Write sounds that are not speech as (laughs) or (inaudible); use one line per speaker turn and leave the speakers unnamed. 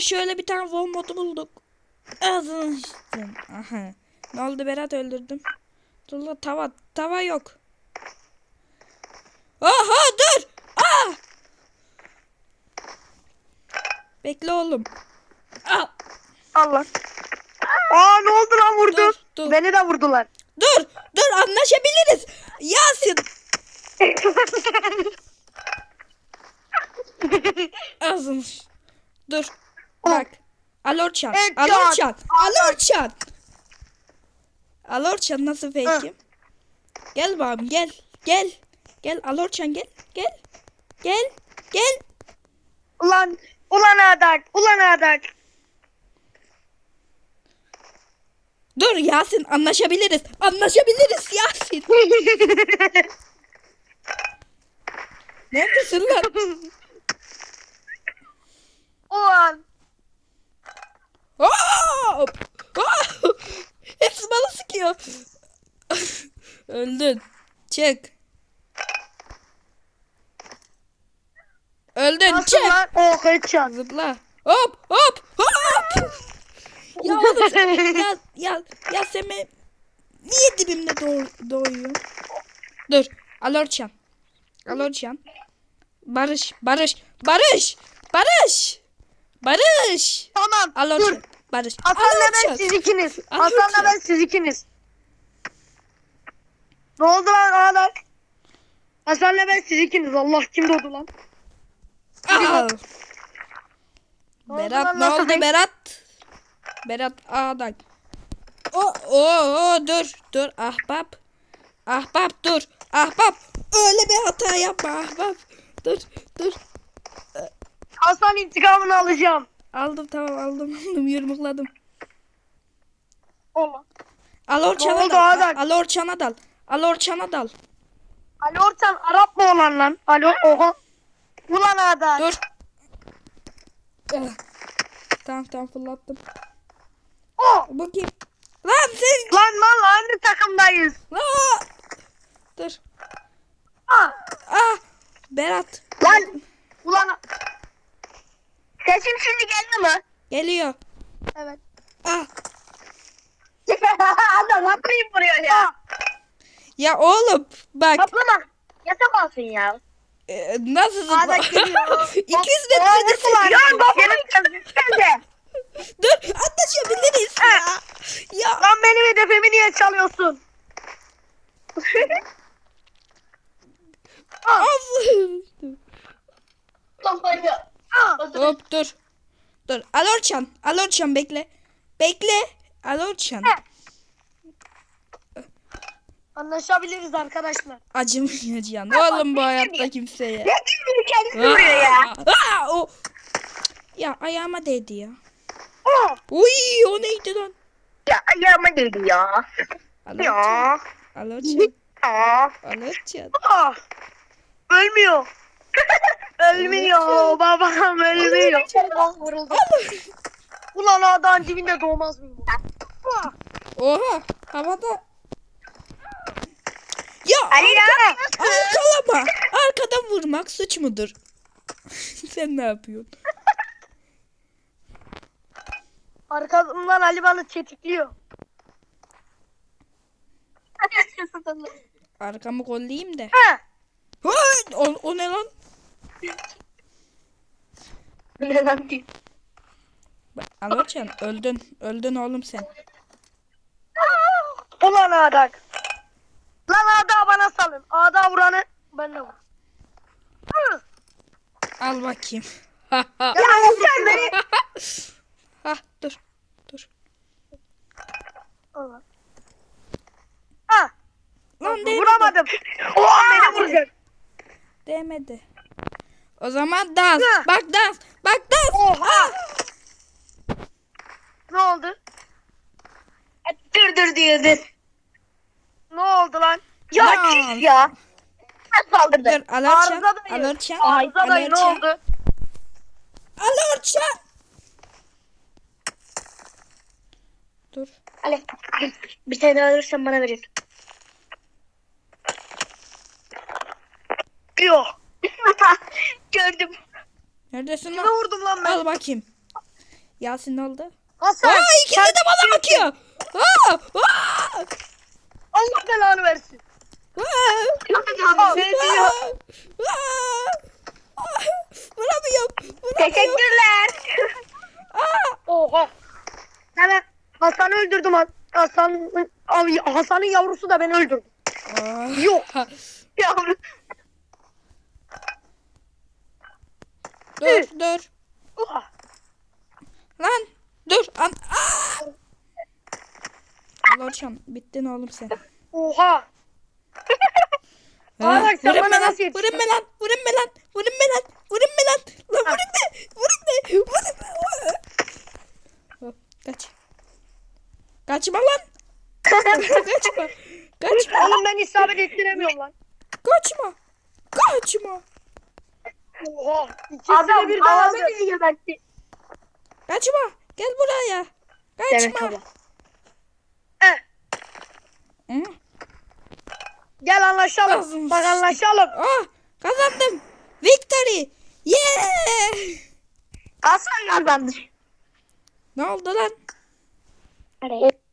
şöyle bir tane wall modu bulduk. Ağzını sıçtım. Aha. Ne oldu Berat öldürdüm. Dur la tava. Tava yok. Aha dur. Aa! Bekle oğlum. Aa,
Allah. Aa ne oldu lan vurdu?
Dur, dur.
Beni de vurdular.
dur. Dur anlaşabiliriz. Yasin. (laughs) Ağzını sıç- Dur. Bak. Alorçan. Alorçan. Alorçan. Alorçan nasıl fake'im? Gel babam gel. Gel. Gel Alorçan gel. Gel. Gel. Gel.
ulan ulan adak ulan adak.
Dur Yasin anlaşabiliriz. Anlaşabiliriz Yasin. (laughs) Neredesin lan? (laughs)
ulan.
Hop! Aa! Hepsi bana sıkıyor. Öldün. Çık. Öldün.
Nasıl
Çık.
lan? Oh headshot.
Zıpla. Hop hop hop. ya oğlum sen- ya (laughs) ya ya sen be- niye dibimde doğ doğuyor? Dur. Alorçan. Alorçan. Barış. Barış. Barış. Barış. Barış.
Tamam
Alorçan.
dur.
Barış.
Hasan'la ben siz ikiniz. Hasan'la ben siz ikiniz. Ne oldu lan adak? Hasan'la ben siz ikiniz. Allah kim doğdu lan?
Berat ne oldu? Berat? Berat Ağdak. O o o dur dur ahbap. Ahbap dur. Ahbap öyle bir hata yapma ahbap. Dur dur.
Hasan intikamını alacağım.
Aldım tamam aldım aldım yırmıkladım.
Allah.
Al orçana dal. Al orçana dal. Al orçana dal.
Ali Ortan Arap mı olan lan? Alo oha. Ulan adak.
Dur. Eh. Tamam tamam fırlattım.
Oh.
Bakayım. Lan sen.
Lan lan aynı takımdayız.
Aa! Dur.
Ah.
Ah. Berat.
Lan. Ulan. Sesim şimdi geldi mi?
Geliyor.
Evet.
Ah. (laughs)
Adam atlayıp vuruyor ya.
Ya oğlum bak
Kaplama. Yatak alsın ya.
e, nasıl zıpla?
Geliyor.
200
Oha,
metredesin.
Ya kafamı de.
Dur anlaşabiliriz ya. Ya
Lan benim hedefimi niye çalıyorsun? (laughs)
Hop dur. Dur Alorçan. Alorçan bekle. Bekle. Alorçan.
Anlaşabiliriz arkadaşlar.
Acımayacaksın (laughs) oğlum bu hayatta kimseye.
Ne gibi kendisi vuruyor ya?
Aa, o. Ya ayağıma değdi ya.
Oh.
Uy o neydi lan?
Ya ayağıma değdi ya. Ya.
Alorçan.
Ya.
Alorçan.
Ah. Ölmüyor. (laughs) ölmüyor. Babam ölmüyor. Vuruldu. Ulan ağdan dibinde doğmaz mıyım?
Oha havada.
Ali ne
arkalama. Arkadan vurmak suç mudur? (laughs) Sen ne yapıyorsun?
Arkamdan Ali bana tetikliyor. (laughs)
Arkamı kollayayım da.
Ha.
O, o ne lan?
Neden değil?
Bak, Alorçan öldün. Öldün oğlum sen.
Ulan adak. Lan ada bana salın. Ada vuranı ben de vur. Hı.
Al bakayım.
Ya (laughs) sen beni.
ha dur. Dur.
Allah. Ha.
Lan değmedi.
Vuramadım. Oha beni vuracak.
Değmedi. O zaman dans.
Hı.
Bak dans. Bak dans.
Oha. Ne oldu? Dur dur diyordu. Ne oldu lan? Ya
Lan.
çiş ya. Saldırdı?
Dur Alorçan.
Arıza dayı.
Alorçan.
Arıza dayı ne oldu?
Alorçan. Dur.
Ali bir tane alırsan bana verin. Yok. (laughs) Gördüm.
Neredesin
Kime
lan?
vurdum lan ben?
Al bakayım. Yasin ne oldu?
Hasan.
Aa ikisi de bana bakıyor. Aa, aa,
Allah belanı versin.
aa,
Aa, ne diyor?
aa, aa. Vuramıyorum. Vuramıyorum.
Teşekkürler.
Aa,
Oha. Hemen Hasan'ı öldürdüm. Hasan'ın Hasan'ın yavrusu da beni öldürdü.
aa.
Yok.
Yavrum.
Dur dur.
Oha.
Lan dur. An Aa! Lorçan bittin oğlum sen.
Oha.
Ha,
Aa, bak sen bana nasıl yetiştin?
Vurun me lan. Vurun me lan. Vurun me lan. Vurun me lan. Lan vurun me. Vurun me. Vurun me. Hop, Kaç. Kaçma lan. Kaçma. Kaçma. (laughs)
Oğlum ben isabet ettiremiyorum lan.
Kaçma. Kaçma.
Oha. İkisini
Adam
birden
havada
aldı.
gebertti.
Kaçma. Gel buraya. Kaçma.
öyle.
Hı?
Gel anlaşalım.
Ağzım
Bak anlaşalım.
Ah kazandım. Victory. Yeah.
Hasan kazandı.
Ne oldu lan?
Araya.